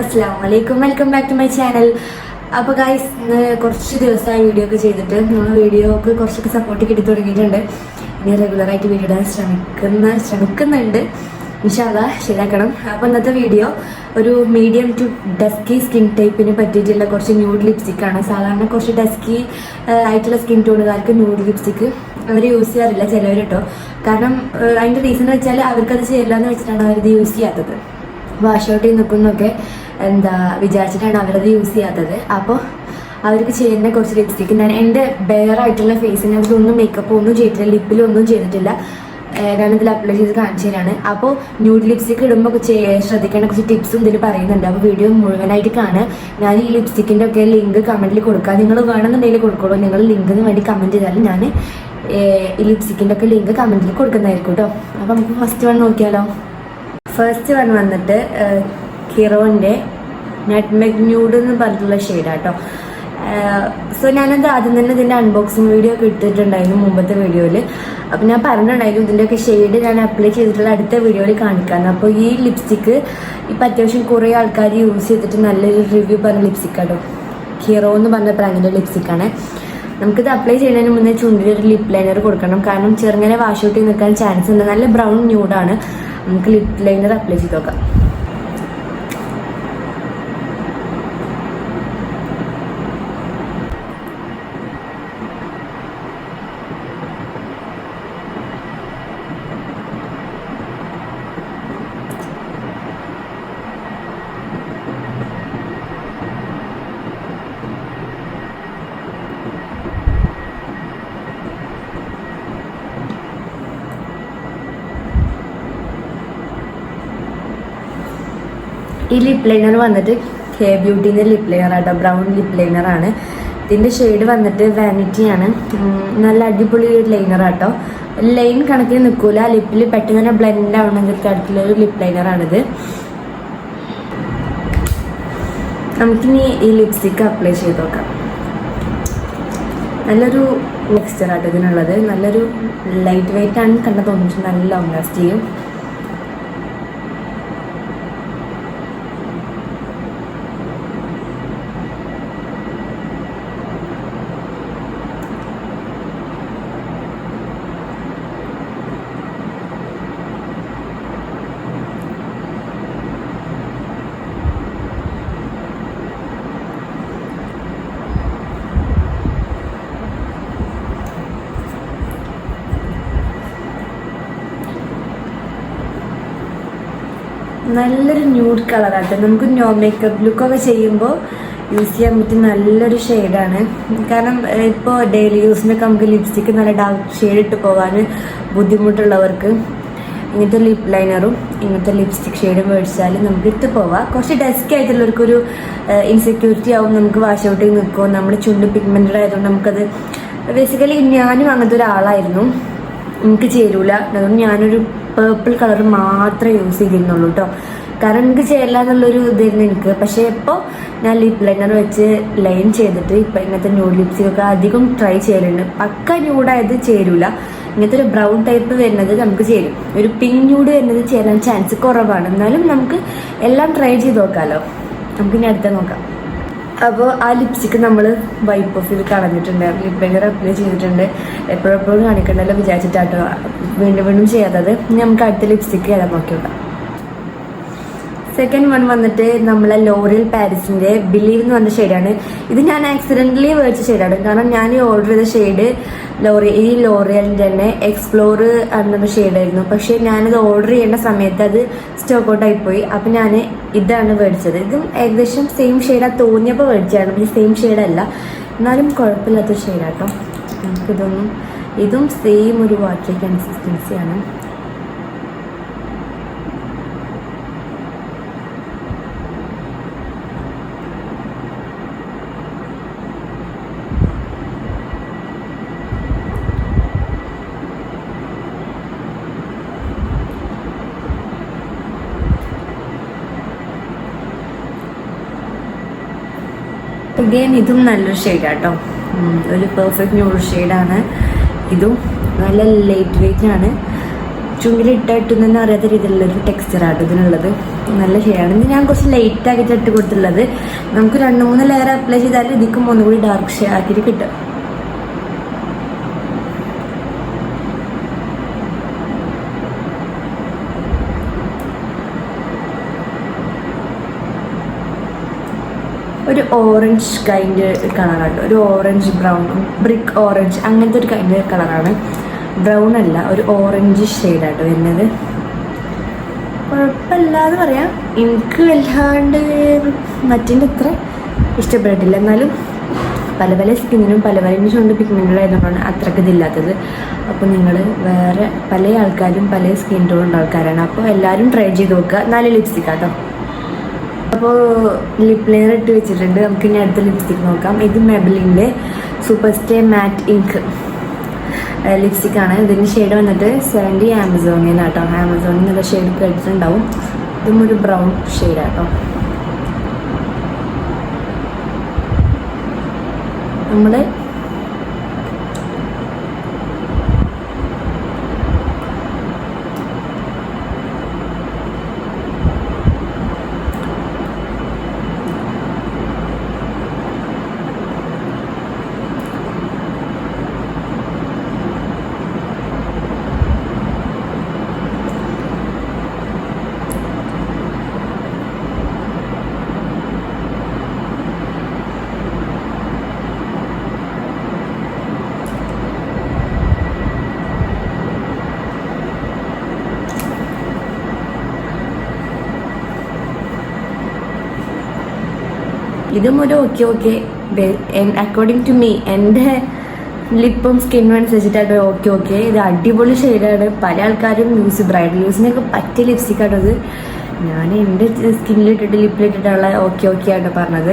അസ്സാം വലൈക്കും welcome back to my channel അപ്പോൾ ഗായ്സ് ഇന്ന് കുറച്ച് ദിവസമായി വീഡിയോ ഒക്കെ ചെയ്തിട്ട് നമ്മൾ വീഡിയോക്ക് കുറച്ചൊക്കെ സപ്പോർട്ട് കിട്ടി തുടങ്ങിയിട്ടുണ്ട്. ഇനി റെഗുലറായിട്ട് വീഡിയോ ഇടാൻ ശ്രമിക്കുന്ന ശ്രമിക്കുന്നുണ്ട്. വിശാല ശരിയാക്കണം. അപ്പോൾ ഇന്നത്തെ വീഡിയോ ഒരു മീഡിയം ടു ഡസ്കി സ്കിൻ ടൈപ്പിന് പറ്റിയിട്ടുള്ള കുറച്ച് ന്യൂഡ് ലിപ്സ്റ്റിക് ആണ്. സാധാരണ കുറച്ച് ഡസ്കി ആയിട്ടുള്ള സ്കിൻ ടോണുകാർക്ക് ന്യൂഡ് ലിപ്സ്റ്റിക് അവർ യൂസ് ചെയ്യാറില്ല ചിലവർ കേട്ടോ കാരണം അതിന്റെ റീസൺ വെച്ചാൽ അവർക്കത് ചെയ്യില്ല എന്ന് വെച്ചിട്ടാണ് അവരത് യൂസ് ചെയ്യാത്തത്. വാഷ് ഔട്ട് നിൽക്കുന്നൊക്കെ എന്താ വിചാരിച്ചിട്ടാണ് അവരത് യൂസ് ചെയ്യാത്തത്. അപ്പോൾ അവർക്ക് ചെയ്യുന്ന കുറച്ച് ലിപ്സ്റ്റിക്ക് ഞാൻ എന്റെ ബെയർ ആയിട്ടുള്ള ഫേസിന് അതിലൊന്നും മേക്കപ്പ് ഒന്നും ചെയ്തിട്ടില്ല ലിപ്പിലൊന്നും ചെയ്തിട്ടില്ല. ഞാനിതിൽ അപ്ലൈ ചെയ്ത് കാണിച്ചു തരാണ്. അപ്പോൾ ന്യൂഡ് ലിപ്സ്റ്റിക്ക് ഇടുമ്പോൾ ശ്രദ്ധിക്കേണ്ട കുറച്ച് ടിപ്സും ഇതിൽ പറയുന്നുണ്ട്. അപ്പോൾ വീഡിയോ മുഴുവനായിട്ട് കാണുക. ഞാൻ ഈ ലിപ്സ്റ്റിക്കിന്റെ ഒക്കെ ലിങ്ക് കമന്റിൽ കൊടുക്കാം. നിങ്ങൾ വേണമെന്നുണ്ടെങ്കിൽ കൊടുക്കുള്ളൂ നിങ്ങൾ ലിങ്കിന് വേണ്ടി കമന്റ് ചെയ്താൽ ഞാൻ ഈ ലിപ്സ്റ്റിക്കിന്റെ ഒക്കെ ലിങ്ക് കമന്റിൽ കൊടുക്കുന്നതായിരിക്കും കേട്ടോ അപ്പോൾ നമുക്ക് ഫസ്റ്റ് വൺ നോക്കിയാലോ? ഫസ്റ്റ് വൺ വന്നിട്ട് ഹിറോന്റെ നെറ്റ്മെഗ് ന്യൂഡ് എന്ന് പറഞ്ഞിട്ടുള്ള ഷെയ്ഡാട്ടോ സോ ഞാനത് ആദ്യം തന്നെ ഇതിന്റെ അൺബോക്സിങ് വീഡിയോ ഒക്കെ എടുത്തിട്ടുണ്ടായിരുന്നു മുമ്പത്തെ വീഡിയോയിൽ അപ്പൊ ഞാൻ പറഞ്ഞിട്ടുണ്ടായിരുന്നു ഇതിന്റെയൊക്കെ ഷെയ്ഡ് ഞാൻ അപ്ലൈ ചെയ്തിട്ടുള്ള അടുത്ത വീഡിയോയിൽ കാണിക്കാമെന്ന് അപ്പോൾ ഈ ലിപ്സ്റ്റിക്ക് ഇപ്പൊ അത്യാവശ്യം കുറേ ആൾക്കാർ യൂസ് ചെയ്തിട്ട് നല്ലൊരു റിവ്യൂ പറഞ്ഞ ലിപ്സ്റ്റിക്കാട്ടോ ഹീറോ എന്ന് പറഞ്ഞ ബ്രാൻഡിന്റെ ബ്രാൻഡിന്റെ ലിപ്സ്റ്റിക്കാണ് നമുക്കിത് അപ്ലൈ ചെയ്യുന്നതിന് മുന്നേ ചുണ്ടിൽ ഒരു ലിപ് ലൈനർ കൊടുക്കണം. കാരണം ചെറുങ്ങനെ വാഷ് ഔട്ട് ചെയ്ത് നിൽക്കാൻ ചാൻസ് ഉണ്ട്. നല്ല ബ്രൗൺ ന്യൂഡാണ് നമുക്ക് ലിപ് ലൈനർ അപ്ലൈ ചെയ്ത് നോക്കാം. ഈ ലിപ് ലൈനർ വന്നിട്ട് കെ ബ്യൂട്ടീന്റെ ലിപ് ലൈനർ ആട്ടോ. ബ്രൗൺ ലിപ് ലൈനർ ആണ്. ഇതിന്റെ ഷെയ്ഡ് വന്നിട്ട് വാനിറ്റി ആണ്. നല്ല അടിപൊളി ലൈനർ ആട്ടോ. ലൈൻ കണക്കിന് നിൽക്കൂല ലിപ്പിൽ പെട്ടെന്ന് തന്നെ ബ്ലെൻഡ് ആവണമെങ്കിൽ തരത്തിലുള്ള ഒരു ലിപ് ലൈനർ ആണിത്. നമുക്കിനി ഈ ലിപ്സ്റ്റിക്ക് അപ്ലൈ ചെയ്ത് നോക്കാം. നല്ലൊരു ടെക്സ്ചർ ആട്ടോ ഇതിനുള്ളത്. നല്ലൊരു ലൈറ്റ് വെയിറ്റ് ആണ് കണ്ട തോന്നിച്ചു നല്ല ലോങ് ലാസ്റ്റ് ചെയ്യും. നല്ലൊരു ന്യൂഡ് കളറാട്ടോ നമുക്ക് നോ മേക്കപ്പ് ലുക്കൊക്കെ ചെയ്യുമ്പോൾ യൂസ് ചെയ്യാൻ പറ്റിയ നല്ലൊരു ഷെയ്ഡാണ് കാരണം ഇപ്പോൾ ഡെയിലി യൂസിനൊക്കെ നമുക്ക് ലിപ്സ്റ്റിക്ക് നല്ല ഡാർക്ക് ഷെയ്ഡ് ഇട്ട് പോകാൻ ബുദ്ധിമുട്ടുള്ളവർക്ക് ഇങ്ങനത്തെ ലിപ് ലൈനറും ഇങ്ങനത്തെ ലിപ്സ്റ്റിക് ഷെയ്ഡും മേടിച്ചാൽ നമുക്ക് ഇട്ട് പോവാം. കുറച്ച് ഡെസ്ക് ആയിട്ടുള്ളവർക്കൊരു ഇൻസെക്യൂരിറ്റി ആവും. നമുക്ക് വാഷ് ഔട്ടിൽ നിൽക്കും നമ്മുടെ ചുണ്ട് പിഗ്മെന്റഡ് ആയതുകൊണ്ട് നമുക്കത് ബേസിക്കലി ഞാനും അങ്ങനത്തെ ഒരാളായിരുന്നു. എനിക്ക് ചേരൂല. അതുകൊണ്ട് ഞാനൊരു പേർപ്പിൾ കളർ മാത്രമേ യൂസ് ചെയ്തിരുന്നുള്ളൂ കേട്ടോ കാരണം എനിക്ക് ചേരില്ല എന്നുള്ളൊരു ഇതായിരുന്നു എനിക്ക്. പക്ഷേ ഇപ്പോൾ ഞാൻ ലിപ് ലൈനർ വെച്ച് ലൈൻ ചെയ്തിട്ട് ഇപ്പം ഇങ്ങനത്തെ ന്യൂഡ് ലിപ്സ്റ്റിക് ഒക്കെ അധികം ട്രൈ ചെയ്യലുണ്ട്. പക്ക ന്യൂഡായത് ചേരൂല. ഇങ്ങനത്തെ ഒരു ബ്രൗൺ ടൈപ്പ് വരുന്നത് നമുക്ക് ചേരും. ഒരു പിങ്ക് ന്യൂഡ് വരുന്നത് ചേരാൻ ചാൻസ് കുറവാണ്. എന്നാലും നമുക്ക് എല്ലാം ട്രൈ ചെയ്ത് നോക്കാമല്ലോ നമുക്കിനി അടുത്ത നോക്കാം. അപ്പോൾ ആ ലിപ്സ്റ്റിക്ക് നമ്മൾ വൈപ്പ് ഓഫ് ചെയ്ത് കളഞ്ഞിട്ടുണ്ട്. ലിപ് ലൈനർ അപ്ലൈ ചെയ്തിട്ടുണ്ട്. എപ്പോഴെപ്പോഴും കാണിക്കണ്ടല്ലോ വിചാരിച്ചിട്ടാട്ടോ. വീണ്ടും വീണ്ടും ചെയ്യാത്തത്. നമുക്ക് അടുത്ത ലിപ്സ്റ്റിക്ക് ഏതാ നോക്കി നോക്കാം സെക്കൻഡ് വൺ വന്നിട്ട് നമ്മളെ ലോറിയൽ പാരീസിന്റെ ബിലീവ് എന്ന് പറഞ്ഞ ഷെയ്ഡാണ് ഇത് ഞാൻ ആക്സിഡന്റലി മേടിച്ച ഷെയ്ഡാണ് കാരണം ഞാൻ ഈ ഓർഡർ ചെയ്ത ഷെയ്ഡ് ലോറി ഈ ലോറിയലിന്റെ തന്നെ എക്സ്പ്ലോർ എന്നൊരു ഷെയ്ഡായിരുന്നു പക്ഷേ ഞാനത് ഓർഡർ ചെയ്യേണ്ട സമയത്ത് അത് സ്റ്റോക്ക് ഔട്ട് ആയിപ്പോയി അപ്പം ഞാൻ ഇതാണ് മേടിച്ചത്. ഇതും ഏകദേശം സെയിം ഷെയ്ഡാണ് തോന്നിയപ്പോൾ മേടിച്ചതാണ്. ഈ സെയിം ഷെയ്ഡല്ല എന്നാലും കുഴപ്പമില്ലാത്ത ഷെയ്ഡാട്ടോ നമുക്കിതൊന്നും ഇതും സെയിം ഒരു വാട്ടർ കൺസിസ്റ്റൻസിയാണ് അഗെയിൻ ഇതും നല്ലൊരു ഷെയ്ഡാട്ടോ ഒരു പെർഫെക്റ്റ് ന്യൂഡ് ഷെയ്ഡാണ് ഇതും നല്ല ലൈറ്റ് വെയ്റ്റ് ആണ്. ചുണ്ടിൽ ഇട്ട തന്നെ അറിയാത്ത രീതിയിലുള്ളൊരു ടെക്സ്ചറാണ് ഇതിനുള്ളത്. നല്ല ഷെയ്ഡാണ് ഇത് ഞാൻ കുറച്ച് ലൈറ്റ് ആക്കിയിട്ട് ഇട്ട് കൊടുത്തുള്ളത് നമുക്ക് രണ്ട് മൂന്ന് ലെയർ അപ്ലൈ ചെയ്താൽ ഇതിക്കും ഒന്നുകൂടി ഡാർക്ക് ഷെയ് ആക്കിയിട്ട് കിട്ടും. ഒരു ഓറഞ്ച് കൈൻഡ് കളറാണ് ഒരു ഓറഞ്ച് ബ്രൗൺ ബ്രിക്ക് ഓറഞ്ച് അങ്ങനത്തെ ഒരു കൈൻഡ് കളറാണ് ബ്രൗൺ അല്ല ഒരു ഓറഞ്ച് ഷെയ്ഡായിട്ട് വരുന്നത്. കുഴപ്പമില്ലാതെ പറയാം. എനിക്ക് വല്ലാണ്ട് മറ്റേന്റെ അത്ര ഇഷ്ടപ്പെട്ടിട്ടില്ല. എന്നാലും പല പല സ്കിന്നിനും പല പല ചുണ്ട് പിഗ്മെന്റഡ് ആയതുകൊണ്ടാണ് അത്രയ്ക്ക് ഇതില്ലാത്തത്. അപ്പോൾ നിങ്ങൾ വേറെ പല ആൾക്കാരും പല സ്കിൻ ടോണുള്ള ആൾക്കാരാണ്. അപ്പോൾ എല്ലാവരും ട്രൈ ചെയ്ത് നോക്കുക. നല്ല ലിപ്സ്റ്റിക് കേട്ടോ അപ്പോൾ ലിപ് ലൈനർ ഇട്ട് വെച്ചിട്ടുണ്ട്. നമുക്ക് ഇനി അടുത്ത ലിപ്സ്റ്റിക് നോക്കാം. ഇത് മെബലിന്റെ super stay matte ink lipstick ആണ്. ഇതിന്റെ ഷെയ്ഡ് വന്നിട്ട് സെവന്റി ആമസോണിൽ കേട്ടോ. ആമസോണിൽ നിന്നുള്ള ഷെയ്ഡ് കേട്ടിട്ടുണ്ടാവും. ഇതും ഒരു ബ്രൗൺ ഷെയ്ഡാട്ടോ നമ്മൾ ഇതും ഒരു okay okay according to me എന്റെ ലിപ്പും സ്കിന്നും അനുസരിച്ചിട്ടാണ് ഓക്കെ ഓക്കെ ഇത് അടിപൊളി ഷെയ്ഡാണ് പല ആൾക്കാരും യൂസ് ബ്രൈഡൽ യൂസിനൊക്കെ പറ്റിയ ലിപ്സ്റ്റിക്കാണ് ഇത് ഞാൻ എന്റെ സ്കിന്നിലിട്ടിട്ട് ലിപ്പിലിട്ടിട്ടുള്ള ഓക്കെ ഓക്കെ ആണ് പറഞ്ഞത്.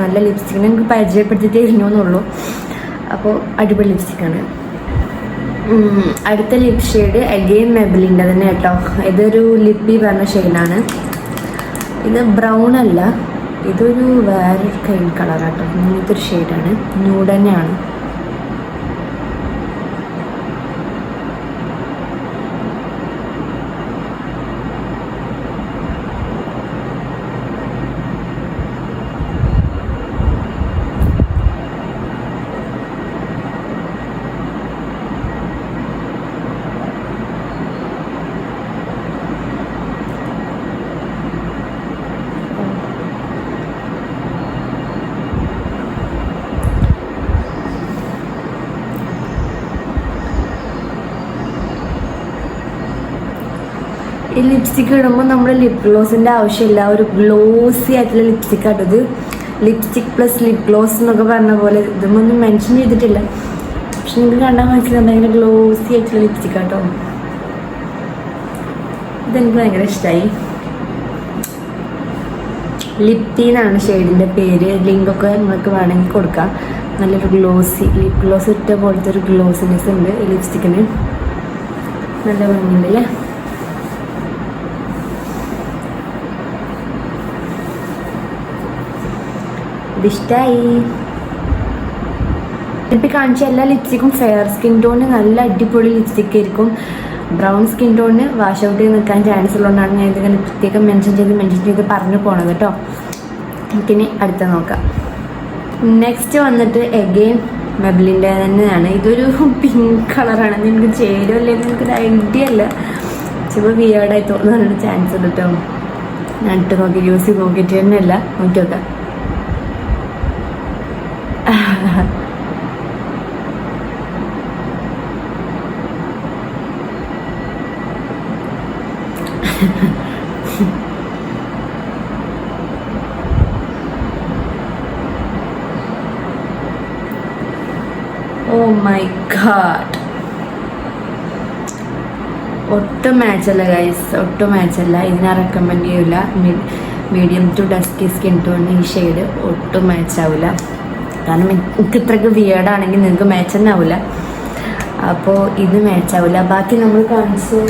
നല്ല ലിപ്സ്റ്റിക്കിനെ നിങ്ങൾക്ക് പരിചയപ്പെടുത്തിയിട്ടേ ഇരുന്നോന്നുള്ളൂ അപ്പോൾ അടിപൊളി ലിപ്സ്റ്റിക്കാണ് അടുത്ത ലിപ് ഷെയ്ഡ് അഗെയിൻ മെബിലിന്റെ തന്നെ കേട്ടോ. ഇതൊരു ലിപ്പി പറഞ്ഞ ഷെയ്ഡാണ് ഇത് ബ്രൗൺ അല്ല. ഇതൊരു വേറൊരു കൈ കളറാട്ടോ ഇങ്ങനത്തെ ഒരു ഷെയ്ഡാണ് ന്യൂഡ് ഈ ലിപ്സ്റ്റിക് ഇടുമ്പോൾ നമ്മൾ ലിപ് ഗ്ലോസിന്റെ ആവശ്യമില്ല. ഒരു ഗ്ലോസി ആയിട്ടുള്ള ലിപ്സ്റ്റിക് ആട്ടത് ലിപ്സ്റ്റിക് പ്ലസ് ലിപ് ഗ്ലോസ് എന്നൊക്കെ പറഞ്ഞ പോലെ ഇതൊന്നും മെൻഷൻ ചെയ്തിട്ടില്ല. പക്ഷെ നിങ്ങൾക്ക് കണ്ടാൽ മനസ്സിലാവും. ഭയങ്കര ഗ്ലോസി ആയിട്ടുള്ള ലിപ്സ്റ്റിക് ആട്ടോ ഇതെനിക്ക് ഭയങ്കര ഇഷ്ടമായി ടീനാണ് ഷെയ്ഡിന്റെ പേര്. ലിങ്കൊക്കെ നിങ്ങൾക്ക് വേണമെങ്കിൽ കൊടുക്കാം. നല്ലൊരു ഗ്ലോസി ലിപ് ഗ്ലോസ് ഇട്ട പോലത്തെ ഒരു ഗ്ലോസിനെസ് ഉണ്ട് ഈ ലിപ്സ്റ്റിക്കിന് നല്ല ഭംഗിയുണ്ട് ഇതിഷ്ടായി. ഇപ്പം കാണിച്ച എല്ലാ ലിപ്സ്റ്റിക്കും ഫെയർ സ്കിൻ ടോണിന് നല്ല അടിപൊളി ലിപ്സ്റ്റിക് ആയിരിക്കും. ബ്രൗൺ സ്കിൻ ടോണിന് വാഷ് ഔട്ട് ചെയ്ത് നിൽക്കാൻ ചാൻസ് ഉള്ളതുകൊണ്ടാണ് ഞാൻ ഇതിങ്ങനെ പ്രത്യേകം മെൻഷൻ ചെയ്ത് മെൻഷൻ ചെയ്ത് പറഞ്ഞു പോണത് കേട്ടോ ഇനി അടുത്ത നോക്കാം. നെക്സ്റ്റ് വന്നിട്ട് എഗെയിൻ മെബിലിന്റെ തന്നെയാണ്. ഇതൊരു പിങ്ക് കളറാണ് എനിക്ക് ചേരുമല്ലേ എനിക്കൊരു ഐഡിയ അല്ല. ചിലപ്പോൾ വിയേർഡായി തോന്നാനുള്ള ചാൻസ് ഉണ്ട് കേട്ടോ ഞാൻ ഇട്ട് നോക്കി യൂസ് ചെയ്ത് നോക്കിയിട്ട് തന്നെയല്ല. നോക്കി നോക്കാം. ഓ മൈ ഗാഡ് ഒട്ടും മാച്ചല്ല ഗൈസ് ഒട്ടും മാച്ചല്ല ഇതിനെ റെക്കമെൻഡ് ചെയ്യില്ല medium to dusky skin tone ഈ ഷെയ്ഡ് ഒട്ടും മാച്ച് ആവില്ല കാരണം എനിക്ക് ഇത്രയ്ക്ക് വിയേഡാണെങ്കിൽ നിങ്ങൾക്ക് മാച്ച് തന്നെ ആവില്ല അപ്പോൾ ഇത് മാച്ച് ആവില്ല ബാക്കി നമ്മൾ കാണിച്ച്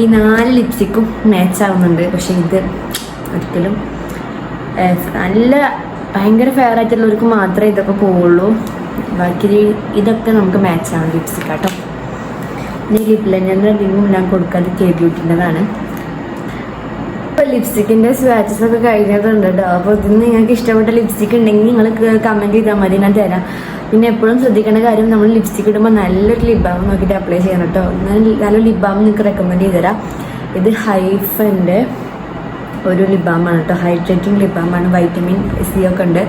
ഈ നാല് ലിപ്സ്റ്റിക്കും മാച്ച് ആവുന്നുണ്ട്. പക്ഷെ ഇത് ഒരിക്കലും നല്ല ഭയങ്കര ഫെയർ ആയിട്ടുള്ളവർക്ക് മാത്രമേ ഇതൊക്കെ പോവുള്ളൂ. ബാക്കി ഇതൊക്കെ നമുക്ക് മാച്ച് ആവും ലിപ്സ്റ്റിക്കാട്ടോ ഇനി ലിപ് ലൈനറിന്റെ ഞാൻ കൊടുക്കാതെ കെ ബ്യൂട്ടിന്റെതാണ് ഇപ്പൊ ലിപ്സ്റ്റിക്കിന്റെ സ്വാച്ചസ് ഒക്കെ കഴിഞ്ഞതുണ്ട് കേട്ടോ അപ്പോൾ ഇതിന് നിങ്ങൾക്ക് ഇഷ്ടപ്പെട്ട ലിപ്സ്റ്റിക് ഉണ്ടെങ്കിൽ നിങ്ങൾ കമന്റ് ചെയ്താൽ മതി ഞാൻ തരാം. പിന്നെ എപ്പോഴും ശ്രദ്ധിക്കേണ്ട കാര്യം നമ്മൾ ലിപ്സ്റ്റിക് ഇടുമ്പോൾ നല്ലൊരു ലിപ് ബാം നോക്കിയിട്ട് അപ്ലൈ ചെയ്യണം കേട്ടോ ഞാൻ നല്ല ലിപ് ബാം നിങ്ങൾക്ക് റെക്കമെൻഡ് ചെയ്ത് തരാം ഇത് ഹൈഫന്റെ ഒരു ലിബാമാണ് കേട്ടോ. ഹൈഡ്രേറ്റിംഗ് ലിബാമാണ് വൈറ്റമിൻ സി ഒക്കെ ഉണ്ട്.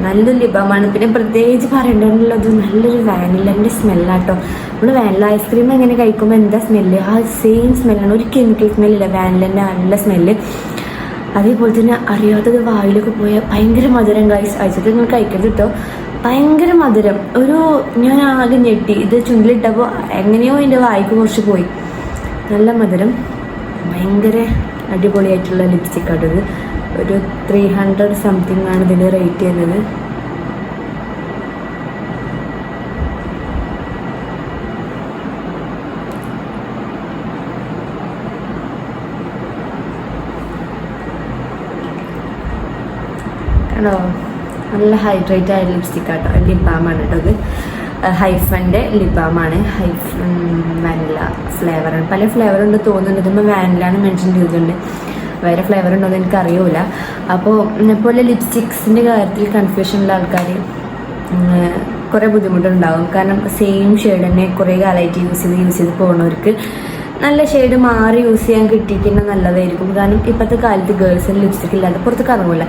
നല്ലൊരു ലിബാമാണ്. പിന്നെ പ്രത്യേകിച്ച് പറയേണ്ടതുള്ളത് നല്ലൊരു വാനിലന്റെ സ്മെല്ലാട്ടോ നമ്മൾ വാനില ഐസ്ക്രീം എങ്ങനെ കഴിക്കുമ്പോൾ എന്താ സ്മെല്ല് ആ സെയിം സ്മെല്ലാണ് ഒരു കെമിക്കൽ സ്മെല്ലില്ല വാനിലന്റെ നല്ല സ്മെല്ല് അതേപോലെ തന്നെ അറിയാത്തത് വായിലൊക്കെ പോയാൽ ഭയങ്കര മധുരം ഗൈസ് അയച്ചിട്ട് നിങ്ങൾ കഴിക്കരുത് കേട്ടോ. ഭയങ്കര മധുരം. ഒരു ഞാൻ ആകെ ഞെട്ടി. ഇത് ചുണ്ടിലിട്ടപ്പോൾ എങ്ങനെയോ എന്റെ വായിക്ക് കുറച്ച് പോയി. നല്ല മധുരം. ഭയങ്കര അടിപൊളിയായിട്ടുള്ള ലിപ്സ്റ്റിക് ആണ് ഇത്. ഒരു ത്രീ ഹൺഡ്രഡ് സംതിങ് ആണ് ഇതിന് റേറ്റ് ചെയ്യുന്നത് ആണോ നല്ല ഹൈഡ്രേറ്റ് ആയ ലിപ്സ്റ്റിക് ആട്ടോ. ലിപ് ബാമാണ് കേട്ടോ ഇത്. ഹൈഫന്റെ ലിബാമാണ്. ബാമാണ് ഹൈഫൻ വാനില ഫ്ലേവറാണ്. പല ഫ്ലേവർ ഉണ്ട് തോന്നുന്നുണ്ട്. ഇതുമ്പോൾ വാനിലാണ് മെൻഷൻ ചെയ്തിട്ടുണ്ട്. വേറെ ഫ്ലേവർ ഉണ്ടോ എന്ന് എനിക്കറിയില്ല അപ്പോൾ പോലെ ലിപ്സ്റ്റിക്സിന്റെ കാര്യത്തിൽ കൺഫ്യൂഷനുള്ള ആൾക്കാർ കുറേ ബുദ്ധിമുട്ടുണ്ടാകും കാരണം സെയിം ഷെയ്ഡ് തന്നെ കുറേ കാലമായിട്ട് യൂസ് ചെയ്ത് യൂസ് ചെയ്ത് പോകുന്നവർക്ക് നല്ല ഷെയ്ഡ് മാറി യൂസ് ചെയ്യാൻ കിട്ടിക്കുന്നത് നല്ലതായിരിക്കും. കാരണം ഇപ്പോഴത്തെ കാലത്ത് ഗേൾസിന് ലിപ്സ്റ്റിക് ഇല്ലാതെ പുറത്ത് കറങ്ങില്ല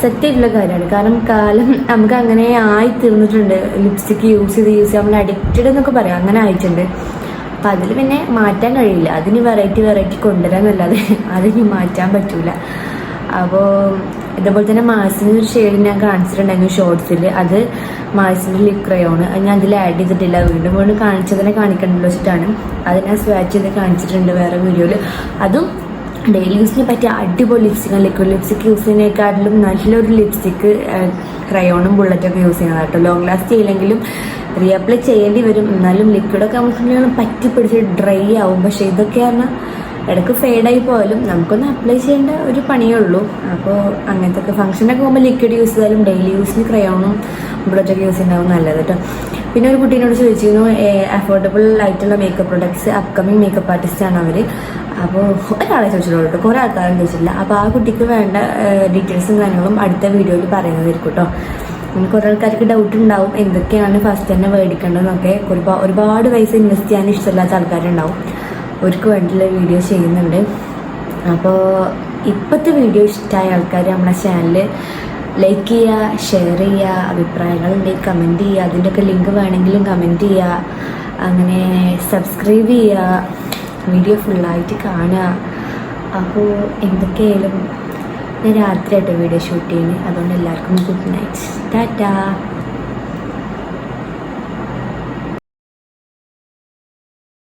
സെറ്റ് ചെയ്തിട്ടുള്ള കാര്യമാണ്. കാരണം കാലം നമുക്ക് അങ്ങനെ ആയി തീർന്നിട്ടുണ്ട് ലിപ്സ്റ്റിക് യൂസ് ചെയ്ത് യൂസ് ചെയ്യാൻ നമ്മൾ അഡിക്റ്റഡ് എന്നൊക്കെ പറയാം. അങ്ങനെ ആയിട്ടുണ്ട്. അപ്പം അതിൽ പിന്നെ മാറ്റാൻ കഴിയില്ല. അതിന് വെറൈറ്റി വെറൈറ്റി കൊണ്ടുവരാമെന്നല്ലാതെ അതിന് മാറ്റാൻ പറ്റൂല. അപ്പോൾ ഇതേപോലെ തന്നെ മാസിന് ഒരു ഷെയ്ഡ് ഞാൻ കാണിച്ചിട്ടുണ്ടായിരുന്നു ഷോർട്സിൽ അത് മാസിന്റെ ലിപ് ക്രയോണ് അത് ഞാൻ അതിൽ ആഡ് ചെയ്തിട്ടില്ല. വീണ്ടും വീണ്ടും കാണിച്ചതിനെ കാണിക്കണ്ടല്ലോ വെച്ചിട്ടാണ്. അത് ഞാൻ സ്വാച്ച് ചെയ്ത് കാണിച്ചിട്ടുണ്ട് വേറെ വീഡിയോയിൽ അതും ഡെയിലി യൂസിന് പറ്റിയ അടിപൊളി ലിപ്സ്റ്റിക് ലിക്വിഡ് ലിപ്സ്റ്റിക് യൂസ് ചെയ്യുന്നതിനേക്കാട്ടിലും നല്ലൊരു ലിപ്സ്റ്റിക്ക് ക്രയോണും ബുള്ളറ്റൊക്കെ യൂസ് ചെയ്യണം കേട്ടോ. ലോങ് ലാസ്റ്റ് ചെയ്യില്ലെങ്കിലും റീഅപ്ലൈ ചെയ്യേണ്ടി വരും. എന്നാലും ലിക്വിഡൊക്കെ നമുക്ക് പറ്റി പിടിച്ച് ഡ്രൈ ആവും. പക്ഷേ ഇതൊക്കെ ഇടയ്ക്ക് ഫെയ്ഡായി പോയാലും നമുക്കൊന്ന് അപ്ലൈ ചെയ്യേണ്ട ഒരു പണിയേ ഉള്ളൂ അപ്പോൾ അങ്ങനത്തെ ഒക്കെ ഫംഗ്ഷനൊക്കെ പോകുമ്പോൾ ലിക്വിഡ് യൂസ് ചെയ്താലും ഡെയിലി യൂസിന് ക്രയോണും ബുള്ളറ്റൊക്കെ യൂസ് ചെയ്യുന്നതാവും നല്ലത് കേട്ടോ പിന്നെ ഒരു കുട്ടീനോട് ചോദിച്ചിരുന്നു അഫോർഡബിൾ ആയിട്ടുള്ള makeup products upcoming makeup artist ആണ് അവർ അപ്പോൾ ഒരാളെ ചോദിച്ചിട്ടുള്ളൂ കേട്ടോ. കുറേ ആൾക്കാരും ചോദിച്ചില്ല അപ്പോൾ ആ കുട്ടിക്ക് വേണ്ട ഡീറ്റെയിൽസും കാര്യങ്ങളും അടുത്ത വീഡിയോയിൽ പറയുന്നതായിരിക്കും കേട്ടോ നമുക്ക് കുറേ ആൾക്കാർക്ക് ഡൗട്ട് ഉണ്ടാവും എന്തൊക്കെയാണ് ഫസ്റ്റ് തന്നെ മേടിക്കേണ്ടതെന്നൊക്കെ ഒരുപാട് ഒരുപാട് പൈസ ഇൻവെസ്റ്റ് ചെയ്യാൻ ഇഷ്ടമില്ലാത്ത ആൾക്കാരുണ്ടാവും. അവർക്ക് വേണ്ടിയുള്ള വീഡിയോ ചെയ്യുന്നുണ്ട്. അപ്പോൾ ഇപ്പോഴത്തെ വീഡിയോ ഇഷ്ടമായ ആൾക്കാർ നമ്മുടെ ചാനൽ ലൈക്ക് ചെയ്യുക ഷെയർ ചെയ്യുക അഭിപ്രായങ്ങളുണ്ടെങ്കിൽ കമന്റ് ചെയ്യുക അതിന്റെയൊക്കെ ലിങ്ക് വേണമെങ്കിലും കമന്റ് ചെയ്യുക അങ്ങനെ സബ്സ്ക്രൈബ് ചെയ്യുക വീഡിയോ ഫുള്ളായിട്ട് കാണുക. അപ്പോൾ എന്തൊക്കെയായാലും ഞാൻ രാത്രിയായിട്ട് വീഡിയോ ഷൂട്ട് ചെയ്യുന്നത്. അതുകൊണ്ട് എല്ലാവർക്കും ഗുഡ് നൈറ്റ് ടാറ്റാ